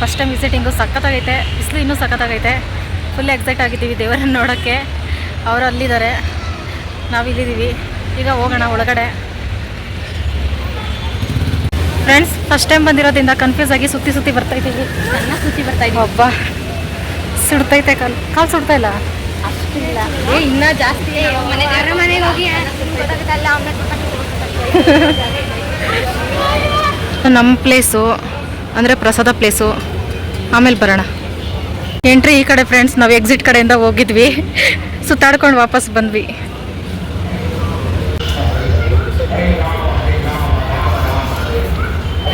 ಫಸ್ಟ್ ಟೈಮ್ ವಿಸಿಟಿಂಗು ಸಖತ್ತಾಗೈತೆ. ಬಿಸಿಲು ಇನ್ನೂ ಸಖತ್ತಾಗೈತೆ. ಫುಲ್ ಎಕ್ಸೈಟ್ ಆಗಿದ್ದೀವಿ ದೇವರನ್ನು ನೋಡೋಕ್ಕೆ. ಅವರು ಅಲ್ಲಿದ್ದಾರೆ. ನಾವು ಇಲ್ಲಿದ್ದೀವಿ ಈಗ ಹೋಗೋಣ ಒಳಗಡೆ. ಫ್ರೆಂಡ್ಸ್ ಫಸ್ಟ್ ಟೈಮ್ ಬಂದಿರೋದ್ರಿಂದ ಕನ್ಫ್ಯೂಸ್ ಆಗಿ ಸುತ್ತಿ ಸುತ್ತಿ ಬರ್ತಾ ಇದ್ದೀವಿ. ಸುತ್ತಿ ಬರ್ತಾ ಇದ್ದೀವಿ. ಒಬ್ಬ ಸುಡ್ತೈತೆ ಕಾಲು. ಕಾಲು ಸುಡ್ತಾ ಇಲ್ಲ? ಅಷ್ಟಿಲ್ಲ ಏ ಇನ್ನ ಜಾಸ್ತಿ ಮನೆ ಮನೆಗೆ ಹೋಗಿ. ನಮ್ಮ ಪ್ಲೇಸು ಅಂದರೆ ಪ್ರಸಾದ ಪ್ಲೇಸು ಆಮೇಲೆ ಬರೋಣ. ಎಂಟ್ರಿ ಈ ಕಡೆ ಫ್ರೆಂಡ್ಸ್ ನಾವು ಎಕ್ಸಿಟ್ ಕಡೆಯಿಂದ ಹೋಗಿದ್ವಿ. ಸುತ್ತಾಡ್ಕೊಂಡು ವಾಪಸ್ ಬಂದ್ವಿ.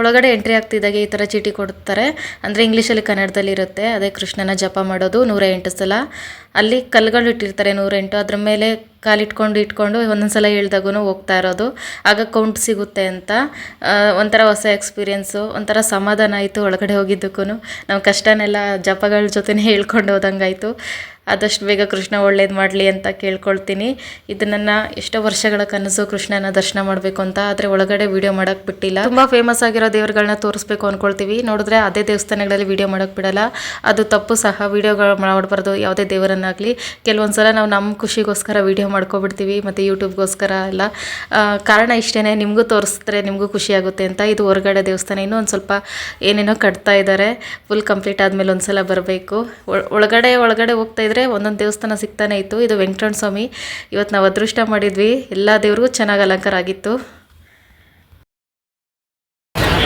ಒಳಗಡೆ ಎಂಟ್ರಿ ಆಗ್ತಿದ್ದಾಗೆ ಈ ಥರ ಚೀಟಿ ಕೊಡ್ತಾರೆ. ಅಂದರೆ ಇಂಗ್ಲೀಷಲ್ಲಿ ಕನ್ನಡದಲ್ಲಿ ಇರುತ್ತೆ. ಅದೇ ಕೃಷ್ಣನ ಜಪ ಮಾಡೋದು ನೂರ ಎಂಟು ಸಲ. ಅಲ್ಲಿ ಕಲ್ಲುಗಳು ಇಟ್ಟಿರ್ತಾರೆ ನೂರೆಂಟು. ಅದ್ರ ಮೇಲೆ ಕಾಲಿಟ್ಕೊಂಡು ಇಟ್ಕೊಂಡು ಒಂದೊಂದು ಸಲ ಇಳ್ದಾಗೂ ಹೋಗ್ತಾ ಇರೋದು. ಆಗ ಕೌಂಟ್ ಸಿಗುತ್ತೆ ಅಂತ. ಒಂಥರ ಹೊಸ ಎಕ್ಸ್ಪೀರಿಯೆನ್ಸು ಒಂಥರ ಸಮಾಧಾನ ಆಯಿತು ಒಳಗಡೆ ಹೋಗಿದ್ದಕ್ಕೂ ನಾವು ಕಷ್ಟನೆಲ್ಲ ಜಪಗಳ ಜೊತೆನೇ ಹೇಳ್ಕೊಂಡು ಹೋದಂಗಾಯಿತು. ಆದಷ್ಟು ಬೇಗ ಕೃಷ್ಣ ಒಳ್ಳೇದು ಮಾಡಲಿ ಅಂತ ಕೇಳ್ಕೊಳ್ತೀನಿ. ಇದು ನನ್ನ ಎಷ್ಟೋ ವರ್ಷಗಳ ಕನಸು ಕೃಷ್ಣನ ದರ್ಶನ ಮಾಡಬೇಕು ಅಂತ, ಆದರೆ ಒಳಗಡೆ ವಿಡಿಯೋ ಮಾಡೋಕೆ ಬಿಟ್ಟಿಲ್ಲ. ತುಂಬ ಫೇಮಸ್ ಆಗಿರೋ ದೇವರುಗಳನ್ನ ತೋರಿಸ್ಬೇಕು ಅಂದ್ಕೊಳ್ತೀವಿ ನೋಡಿದ್ರೆ ಅದೇ ದೇವಸ್ಥಾನಗಳಲ್ಲಿ ವಿಡಿಯೋ ಮಾಡೋಕ್ಕೆ ಬಿಡಲ್ಲ. ಅದು ತಪ್ಪು ಸಹ. ವಿಡಿಯೋಗಳು ಮಾಡಬಾರ್ದು. ಯಾವುದೇ ದೇವರನ್ನಾಗಲಿ. ಕೆಲವೊಂದು ಸಲ ನಾವು ನಮ್ಮ ಖುಷಿಗೋಸ್ಕರ ವಿಡಿಯೋ ಮಾಡ್ಕೊಬಿಡ್ತೀವಿ, ಮತ್ತು ಯೂಟ್ಯೂಬ್ಗೋಸ್ಕರ ಎಲ್ಲ ಕಾರಣ ಇಷ್ಟೇ ನಿಮಗೂ ತೋರಿಸಿದ್ರೆ ನಿಮಗೂ ಖುಷಿಯಾಗುತ್ತೆ ಅಂತ. ಇದು ಹೊರಗಡೆ ದೇವಸ್ಥಾನ. ಇನ್ನೂ ಒಂದು ಸ್ವಲ್ಪ ಏನೇನೋ ಕಟ್ತಾ ಇದ್ದಾರೆ ಫುಲ್ ಕಂಪ್ಲೀಟ್ ಆದಮೇಲೆ ಒಂದ್ಸಲ ಬರಬೇಕು. ಒಳಗಡೆ ಒಳಗಡೆ ಹೋಗ್ತಾ ಒಂದೊಂದು ದೇವಸ್ಥಾನ ಸಿಗ್ತಾನೆ ಇತ್ತು. ಇದು ವೆಂಕಟರಮಣ ಸ್ವಾಮಿ ಇವತ್ತು ನಾವು ಅದೃಷ್ಟ ಮಾಡಿದ್ವಿ. ಎಲ್ಲ ದೇವ್ರಿಗೂ ಚೆನ್ನಾಗಿ ಅಲಂಕಾರ ಆಗಿತ್ತು.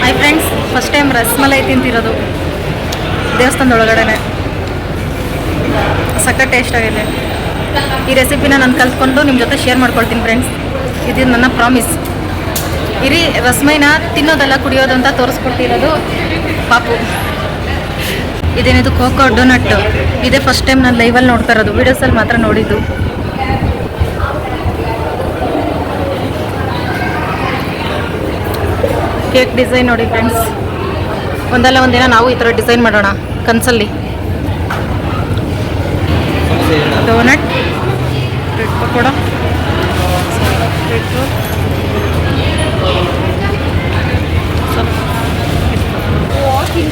Hi friends first time rasmalai ತಿಂತಿರೋದು. ದೇವಸ್ಥಾನದ ಒಳಗಡೆನೆ ಸಖತ್ ಟೇಸ್ಟ್ ಆಗಿದೆ. ಈ ರೆಸಿಪಿನ ನಾನು ಕಲ್ತ್ಕೊಂಡು ನಿಮ್ಮ ಜೊತೆ ಶೇರ್ ಮಾಡ್ಕೊಳ್ತೀನಿ ಫ್ರೆಂಡ್ಸ್ ಇದು ನನ್ನ ಪ್ರಾಮಿಸ್ ಇರಿ, ರಸ್ಮೈನ ತಿನ್ನೋದಲ್ಲ ಕುಡಿಯೋದು ಅಂತ ತೋರಿಸ್ಕೊಟ್ಟಿರೋದು ಪಾಪು. ಇದೇನಿದು ಕೋಕೋ ಡೋನಟ್ ಇದೇ ಫಸ್ಟ್ ಟೈಮ್ ನಾನು ಲೈವಲ್ಲಿ ನೋಡ್ತಾ ಇರೋದು. ವೀಡಿಯೋಸಲ್ಲಿ ಮಾತ್ರ ನೋಡಿದ್ದು. ಕೇಕ್ ಡಿಸೈನ್ ನೋಡಿ ಫ್ರೆಂಡ್ಸ್ ಒಂದಲ್ಲ ಒಂದಿನ ನಾವು ಈ ಥರ ಡಿಸೈನ್ ಮಾಡೋಣ ಕನಸಲ್ಲಿ. ಡೋನಟ್ ಬ್ರೆಡ್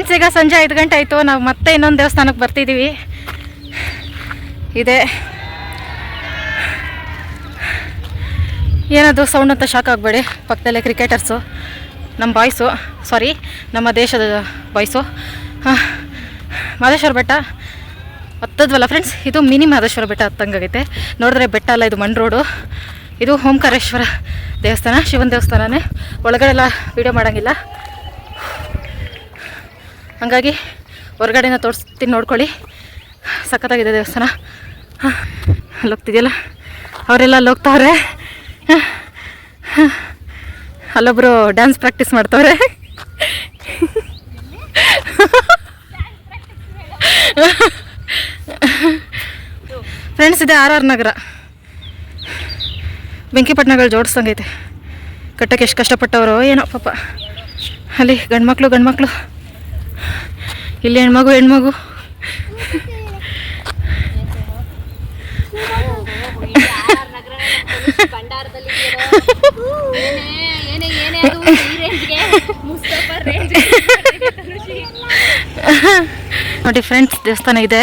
ಫ್ರೆಂಡ್ಸ್ ಈಗ ಸಂಜೆ ಐದು ಗಂಟೆ ಆಯಿತು. ನಾವು ಮತ್ತೆ ಇನ್ನೊಂದು ದೇವಸ್ಥಾನಕ್ಕೆ ಬರ್ತಿದ್ದೀವಿ ಇದೆ. ಏನದು ಸೌಂಡ್ ಅಂತ ಶಾಕ್ ಆಗಬೇಡಿ. ಪಕ್ಕದಲ್ಲೇ ಕ್ರಿಕೆಟರ್ಸು ನಮ್ಮ ಬಾಯ್ಸು ಸಾರಿ ನಮ್ಮ ದೇಶದ ಬಾಯ್ಸು ಹಾಂ, ಮಾದೇಶ್ವರ ಬೆಟ್ಟ ಹತ್ತದ್ವಲ್ಲ ಫ್ರೆಂಡ್ಸ್ ಇದು ಮಿನಿ ಮಾದೇಶ್ವರ ಬೆಟ್ಟ ಹತ್ತಂಗಾಗೈತೆ. ನೋಡಿದ್ರೆ ಬೆಟ್ಟ ಅಲ್ಲ, ಇದು ಮಣ್ಣು ರೋಡು. ಇದು ಓಂಕಾರೇಶ್ವರ ದೇವಸ್ಥಾನ, ಶಿವನ ದೇವಸ್ಥಾನನೇ. ಒಳಗಡೆ ಎಲ್ಲ ವೀಡಿಯೋ ಮಾಡೋಂಗಿಲ್ಲ. ಹಂಗಾಗಿ ಹೊರಗಡೆನ ತೋರಿಸ್ತೀನಿ ನೋಡ್ಕೊಳ್ಳಿ. ಸಖತ್ತಾಗಿದೆ ದೇವಸ್ಥಾನ. ಹಾಂ ಅಲ್ಲಿ ಹೋಗ್ತಿದೆಯಲ್ಲ ಅವರೆಲ್ಲ ಅಲ್ಲಿ ಹೋಗ್ತಾವ್ರೆ. ಅಲ್ಲೊಬ್ರು ಡ್ಯಾನ್ಸ್ ಪ್ರಾಕ್ಟೀಸ್ ಮಾಡ್ತವ್ರೆ. ಫ್ರೆಂಡ್ಸ್ ಇದೆ ಆರ್ ಆರ್ ನಗರ. ಬೆಂಕಿಪಟ್ಟಣಗಳು ಜೋಡಿಸ್ದಂಗೈತೆ. ಕಟ್ಟಕ್ಕೆ ಎಷ್ಟು ಕಷ್ಟಪಟ್ಟವರು ಏನೋ ಪಾಪ. ಅಲ್ಲಿ ಗಂಡ್ಮಕ್ಳು ಗಂಡ್ಮಕ್ಳು. ಇಲ್ಲಿ ಹೆಣ್ಮಗು ಹೆಣ್ಮಗು. ನೋಡಿ ಫ್ರೆಂಡ್ಸ್ ದೇವಸ್ಥಾನ ಇದೆ.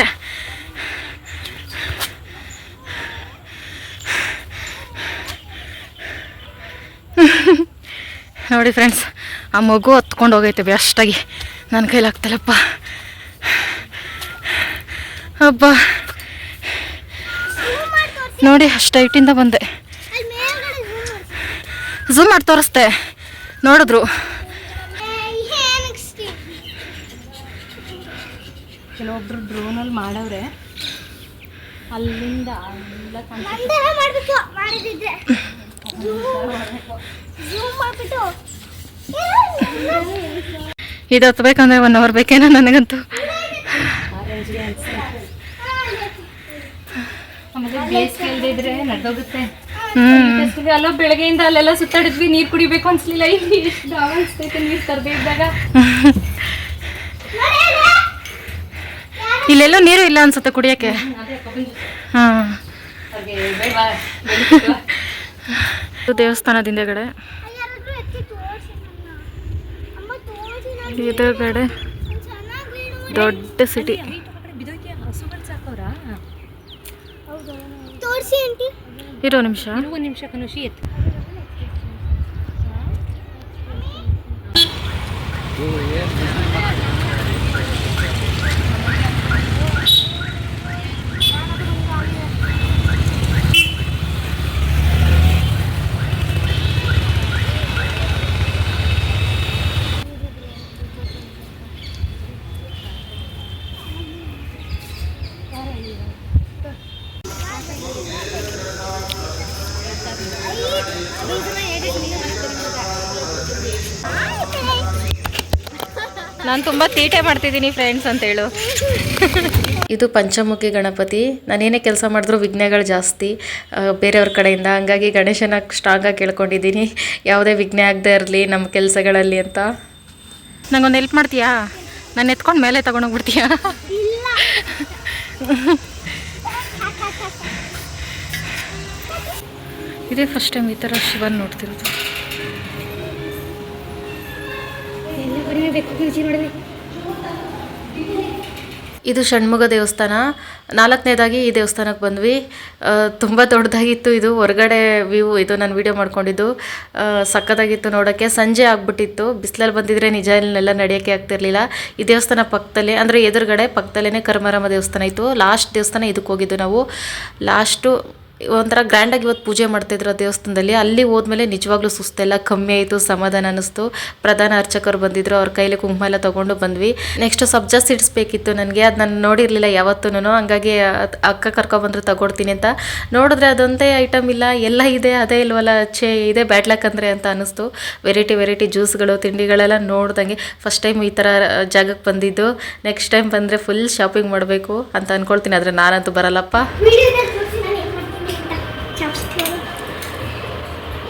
ನೋಡಿ ಫ್ರೆಂಡ್ಸ್ ಆ ಮಗು ಹತ್ಕೊಂಡು ಹೋಗೈತೆ ಬೆಸ್ಟಾಗಿ ನನ್ನ ಕೈಲಿ ಆಗ್ತಲ್ಲಪ್ಪ ಹಬ್ಬ ನೋಡಿ ಅಷ್ಟು ಹೈಟಿಂದ ಬಂದೆ. ಝೂಮ್ ಮಾಡಿ ತೋರಿಸ್ದೆ ನೋಡಿದ್ರು. ಕೆಲವೊಬ್ರು ಡ್ರೋನಲ್ಲಿ ಮಾಡವ್ರೆ. ಅಲ್ಲಿಂದ ಇದು ಹತ್ಬೇಕಂದ್ರೆ ಒನ್ ಅವರ್ ಬೇಕೇನೋ ನನಗಂತೂ. ಬೇಸಿಗೆ ಇಲ್ದಿದ್ರೆ ನಡೆದೋಗುತ್ತೆ. ಹ್ಮ್. ಅಲ್ಲ ಬೆಳಗ್ಗೆಯಿಂದ ಅಲ್ಲೆಲ್ಲ ಸುತ್ತಾಡಿದ್ವಿ. ನೀರ್ ಕುಡಿಬೇಕು ಅನ್ಸ್ಲಿಲ್ಲ. ಇಲ್ಲಿ ಅನ್ಸ್ತೈತೆ ನೀರ್ ತರದೇ ಇದ್ದಾಗ. ಇಲ್ಲೆಲ್ಲೋ ನೀರು ಇಲ್ಲ ಅನ್ಸುತ್ತೆ ಕುಡಿಯಕ್ಕೆ. ಹಾ. ಕಡೆ ಬೇಡ್ವಾ? ಎದುರುಗಡೆ. ದೊಡ್ಡ ದೇವಸ್ಥಾನದ ಹಿಂದೆಗಡೆ ಯಾರಾದ್ರೂ ಎತ್ತಿ ತೋರ್ಸಿ ನನ್ನ. ಅಮ್ಮ ತೋರ್ಸಿ ನಾನು ಎದುರುಗಡೆ ಚೆನ್ನಾಗಿ ಬೀಳು ದೊಡ್ಡ ಸಿಟಿ ಬಿದ್ದೋಯ್ತೀಯ? ಹಸುಗಳು ಸಾಕವ್ರಾ? ತೋರ್ಸಿ ಆಂಟಿ ಇರೋ ನಿಮಿಷ ಒಂದ್ ನಿಮಿಷ ಕನುಷಿ ಎತ್ತು ನಾನು ತುಂಬ ತೀಟೆ ಮಾಡ್ತಿದ್ದೀನಿ ಫ್ರೆಂಡ್ಸ್ ಅಂತ ಹೇಳು. ಇದು ಪಂಚಮುಖಿ ಗಣಪತಿ. ನಾನೇನೇ ಕೆಲಸ ಮಾಡಿದ್ರು ವಿಘ್ನಗಳು ಜಾಸ್ತಿ ಬೇರೆಯವ್ರ ಕಡೆಯಿಂದ. ಹಂಗಾಗಿ ಗಣೇಶನ ಸ್ಟ್ರಾಂಗಾಗಿ ಕೇಳ್ಕೊಂಡಿದ್ದೀನಿ. ಯಾವುದೇ ವಿಘ್ನ ಆಗದೆ ಇರಲಿ ನಮ್ಮ ಕೆಲಸಗಳಲ್ಲಿ ಅಂತ. ನಂಗೊಂದು ಹೆಲ್ಪ್ ಮಾಡ್ತೀಯಾ? ನಾನು ಎತ್ಕೊಂಡು ಮೇಲೆ ತಗೊಂಡೋಗ್ಬಿಡ್ತೀಯಾ? ಇದೇ ಫಸ್ಟ್ ಟೈಮ್ ಈ ಥರ ಶಿವನ್ ನೋಡ್ತಿರೋದು. ಇದು ಷಣ್ಮುಗ ದೇವಸ್ಥಾನ. ನಾಲ್ಕನೇದಾಗಿ ಈ ದೇವಸ್ಥಾನಕ್ಕೆ ಬಂದ್ವಿ. ತುಂಬ ದೊಡ್ಡದಾಗಿತ್ತು ಇದು. ಹೊರಗಡೆ ವ್ಯೂ ಇದು ನಾನು ವಿಡಿಯೋ ಮಾಡ್ಕೊಂಡಿದ್ದು. ಸಕ್ಕತ್ತಾಗಿತ್ತು ನೋಡೋಕ್ಕೆ. ಸಂಜೆ ಆಗಿಬಿಟ್ಟಿತ್ತು. ಬಿಸಿಲಲ್ಲಿ ಬಂದಿದ್ರೆ ನಿಜ ಇಲ್ಲೆಲ್ಲ ನಡೆಯೋಕ್ಕೆ ಆಗ್ತಿರ್ಲಿಲ್ಲ. ಈ ದೇವಸ್ಥಾನ ಪಕ್ಕದಲ್ಲಿ, ಅಂದರೆ ಎದುರುಗಡೆ ಪಕ್ಕದಲ್ಲೇ ಕರ್ಮರಾಮ ದೇವಸ್ಥಾನ ಇತ್ತು. ಲಾಸ್ಟ್ ದೇವಸ್ಥಾನ ಇದಕ್ಕೆ ಹೋಗಿದ್ದು ನಾವು. ಲಾಸ್ಟು ಒಂಥರ ಗ್ರ್ಯಾಂಡಾಗಿ ಇವತ್ತು ಪೂಜೆ ಮಾಡ್ತಿದ್ರು ದೇವಸ್ಥಾನದಲ್ಲಿ. ಅಲ್ಲಿ ಹೋದ್ಮೇಲೆ ನಿಜವಾಗ್ಲೂ ಸುಸ್ತೆಲ್ಲ ಕಮ್ಮಿ ಆಯಿತು, ಸಮಾಧಾನ ಅನ್ನಿಸ್ತು. ಪ್ರಧಾನ ಅರ್ಚಕರು ಬಂದಿದ್ರು, ಅವ್ರ ಕೈಲಿ ಕುಂಕುಮ ಎಲ್ಲ ತೊಗೊಂಡು ಬಂದ್ವಿ. ನೆಕ್ಸ್ಟ್ ಸಬ್ಜಾ ಸೀಡ್ಸ್ ಬೇಕಿತ್ತು ನನಗೆ, ಅದು ನಾನು ನೋಡಿರಲಿಲ್ಲ ಯಾವತ್ತೂ ಹಂಗಾಗಿ ಅಕ್ಕ ಕರ್ಕೊಬಂದ್ರು, ತಗೊಡ್ತೀನಿ ಅಂತ. ನೋಡಿದ್ರೆ ಅದೊಂದೇ ಐಟಮ್ ಇಲ್ಲ, ಎಲ್ಲ ಇದೆ, ಅದೇ ಇಲ್ವಲ್ಲ, ಛೇ, ಇದೆ ಬ್ಯಾಡ್ ಲಕ್ ಅಂದರೆ ಅಂತ ಅನ್ನಿಸ್ತು. ವೆರೈಟಿ ವೆರೈಟಿ ಜ್ಯೂಸ್ಗಳು ತಿಂಡಿಗಳೆಲ್ಲ ನೋಡ್ದಂಗೆ. ಫಸ್ಟ್ ಟೈಮ್ ಈ ಥರ ಜಾಗಕ್ಕೆ ಬಂದಿದ್ದು. ನೆಕ್ಸ್ಟ್ ಟೈಮ್ ಬಂದರೆ ಫುಲ್ ಶಾಪಿಂಗ್ ಮಾಡಬೇಕು ಅಂತ ಅಂದ್ಕೊಳ್ತೀನಿ ಆದರೆ ನಾನಂತೂ ಬರಲ್ಲಪ್ಪ.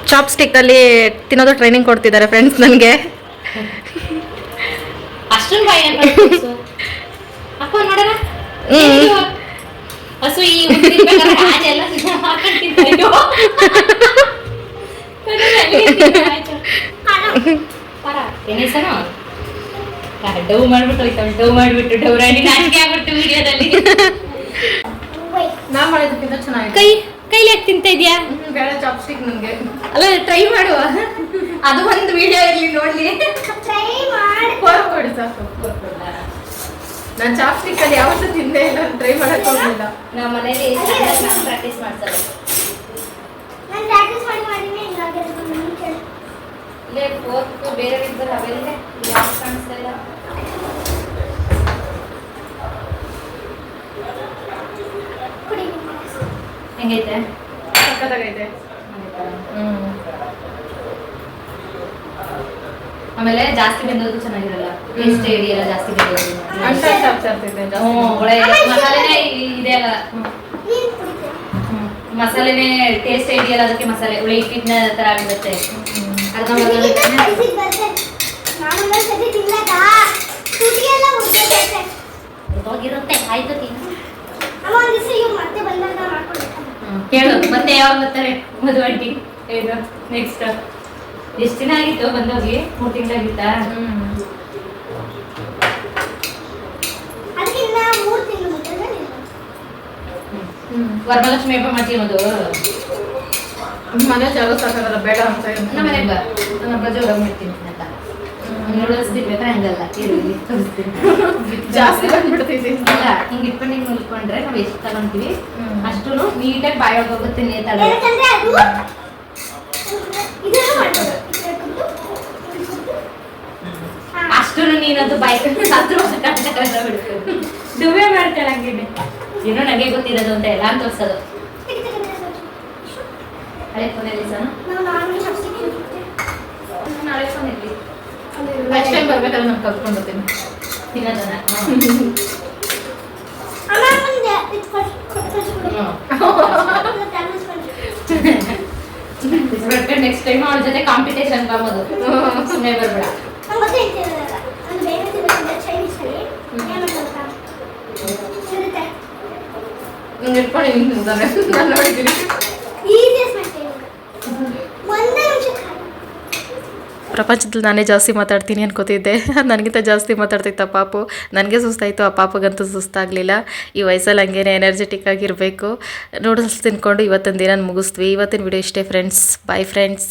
ಚಾಪ್ ಸ್ಟಿಕ್ಕಲ್ಲಿ ತಿನ್ನೋದು ಟ್ರೈನಿಂಗ್ ಕೊಡ್ತಿದ್ದಾರೆ ಫ್ರೆಂಡ್ಸ್ ನನಗೆ. ಡವ್ ಮಾಡ್ಬಿಟ್ಟು ಡವ್ ಮಾಡ್ಬಿಟ್ಟು ಡವ್ ರಾಣಿ ನಾಚಿಕೆ ಆಗ್ಬಿಟ್ಟು ವಿಡಿಯೋದಲ್ಲಿ ನಾ ಮಾಡೋದಕ್ಕಿಂತ ಚೆನ್ನಾಗಿದೆ ಕೈ. ಕೈಲಿ ಯಾಕೆ ತಿಂತಾ ಇದೆಯಾ? ಬೇಡ ಚಾಪ್ಸ್ಟಿಕ್ ನನಗೆ. ಅಲ್ಲ ಟ್ರೈ ಮಾಡುವ ಅದು ಒಂದು ವಿಡಿಯೋ ಇರಲಿ ನೋಡ್ಲಿ ಟ್ರೈ ಮಾಡಿ. ಕೊಡಿ ಸಾಕು. ನಾನು ಚಾಪ್ಸ್ಟಿಕ್ ಅಲ್ಲಿ ಯಾವತ್ತೂ ತಿಂದೇ ಇಲ್ಲ ಟ್ರೈ ಮಾಡಕ್ಕೆ ಹೋಗಿಲ್ಲ. ನಮ್ಮ ಮನೇಲಿ ಪ್ರಾಕ್ಟೀಸ್ ಮಾಡ್ತಾರೆ. ನಾನು ಪ್ರಾಕ್ಟೀಸ್ ಮಾಡಿ ಮಾಡಿ ಇಲ್ಲೇ ಫೋರ್ತ್ ಬೇರೆ ಇದ್ದಾರೆ ಅವೆಲ್ಲ ಯಾವ್ದು ಕಾಣಿಸ್ತಾ ಇಲ್ಲ? ಹೆಂಗೈತೆ? ಸಕ್ಕತ್ತಾಗೈತೆ ಹ್ಮ್. ಆಮೇಲೆ ಜಾಸ್ತಿ ಬೆಂದೋದು ಚೆನ್ನಾಗಿರಲ್ಲ. ಟೇಸ್ಟ್ ಹಿಡಿಯಲ್ಲ ಜಾಸ್ತಿ ಬೆಂದೋದು ಅಂಟ ಚಾಪ್ ಚಾಪ್ತಿದ್ದೆ ಹ್ಞೂ ಒಳ್ಳೆ ಮಸಾಲೆನೇ ಇದೆ ಅಲ್ಲ. ಮಸಾಲೆನೇ ಟೇಸ್ಟ್ ಇದೆಯಲ್ಲ ಅದಕ್ಕೆ ಮಸಾಲೆ. ಒಳ್ಳೆ ಹಿಟ್ಟಿನ ತರ ಆಗಿರುತ್ತೆ. ಅರ್ಧ ಹೋಗಿರುತ್ತೆ ಆಯ್ತು ತಿನ್ನು. ಇವ್ರು ಮತ್ತೆ ಯಾವಾಗ ಬರ್ತಾರೆ? ಮದುವೆ ಆಂಟಿ ಏನು ನೆಕ್ಸ್ಟ್ ಎಷ್ಟು ದಿನ ಆಗಿತ್ತು ಬಂದೋಗಿ? ಮೂರು ತಿಂಗಳಾಗಿತ್ತಾ? ವರಮಹಾಲಕ್ಷ್ಮಿ ಹಬ್ಬ ಮಾಡ್ತೀವಿ ಅದು ಮನೆ ಜಾಗ ಸಾಕಾಗಲ್ಲ ಬೇಡ ಅಂತ ನಮ್ಮ ಮನೆಗೆ ಬಾ. ನಮ್ಮ ಹಬ್ಬ ಜೋರಾಗಿ ಮಾಡ್ತೀನಿ. ನೂಡಲ್ಸ್ ತಿನ್ಬೇಕಾ ಹಂಗಲ್ಲ. ಈರುಳ್ಳಿ ತೋರಿಸ್ತೀನಿ. ಜಾಸ್ತಿ ಬಂದ್ಬಿಡ್ತೈತಿ ಇಲ್ಲ ಹಿಂಗೆ ಇಟ್ಕೊಂಡು ಹಿಂಗೆ ಮುಲ್ಕೊಂಡ್ರೆ ನಾವು ಎಷ್ಟು ತಗೊಂತೀವಿ. ಅಷ್ಟು ನೀಟಾಗಿ ಬಾಯೋಗ ಹೋಗುತ್ತೆ ನೇತಾಡ. ಅಷ್ಟು ನೀನದು ಬಾಯಿ ಸತ್ರು ದುವೆ ಮಾಡ್ತಾಳೆ ಹಂಗೇನೆ ಏನೋ ನನಗೆ ಗೊತ್ತಿರೋದು ಅಂತ ಎಲ್ಲ ತೋರಿಸೋದು. ಹಳೆ ಫೋನಲ್ಲಿ ಸಹ ನಾವು ನಾರ್ಮಲ್ ಚಾಪ್ಸ್ಟಿಕ್ ನಾಳೆ ಫೋನ್ ಇರಲಿ ನೆಕ್ಸ್ಟ್ ಟೈಮ್ ಬರ್ಬೇಕಾದ್ರೆ ನಾನು ಕಲ್ತ್ಕೊಂಡು ಬರ್ತೀನಿ ತಿನ್ನೋದನ್ನ. ನೆಕ್ಸ್ಟ್ ಟೈಮ್ ಅವ್ರ ಜೊತೆ ಕಾಂಪಿಟೇಷನ್ ಬರ್ಬೋದು. ಸುಮ್ಮನೆ ಬರ್ಬೇಡ. ಇಟ್ಕೊಂಡು ಹಿಂಗೆ ನಾನು ನೋಡಿದ್ದೀನಿ ಈಸಿಯಸ್ಟ್ ಮಾಡ್ತೀನಿ ಒಂದೇ ನಿಮಿಷಕ್ಕೆ ಪ್ರಪಂಚದಲ್ಲಿ ನಾನೇ ಜಾಸ್ತಿ ಮಾತಾಡ್ತೀನಿ ಅನ್ಕೋತಿದ್ದೆ. ನನಗಿಂತ ಜಾಸ್ತಿ ಮಾತಾಡ್ತಿತ್ತು ಆ ಪಾಪು. ನನಗೆ ಸುಸ್ತಾಯಿತು, ಆ ಪಾಪಗಂತೂ ಸುಸ್ತಾಗಲಿಲ್ಲ. ಈ ವಯಸ್ಸಲ್ಲಿ ಹಂಗೇನೆ ಎನರ್ಜೆಟಿಕ್ ಆಗಿರಬೇಕು. ನೂಡಲ್ಸ್ ತಿನ್ಕೊಂಡು ಇವತ್ತಿನ ದಿನ ಮುಗಿಸ್ತೀವಿ ಇವತ್ತಿನ ವಿಡಿಯೋ ಇಷ್ಟೇ ಫ್ರೆಂಡ್ಸ್ ಬಾಯ್ ಫ್ರೆಂಡ್ಸ್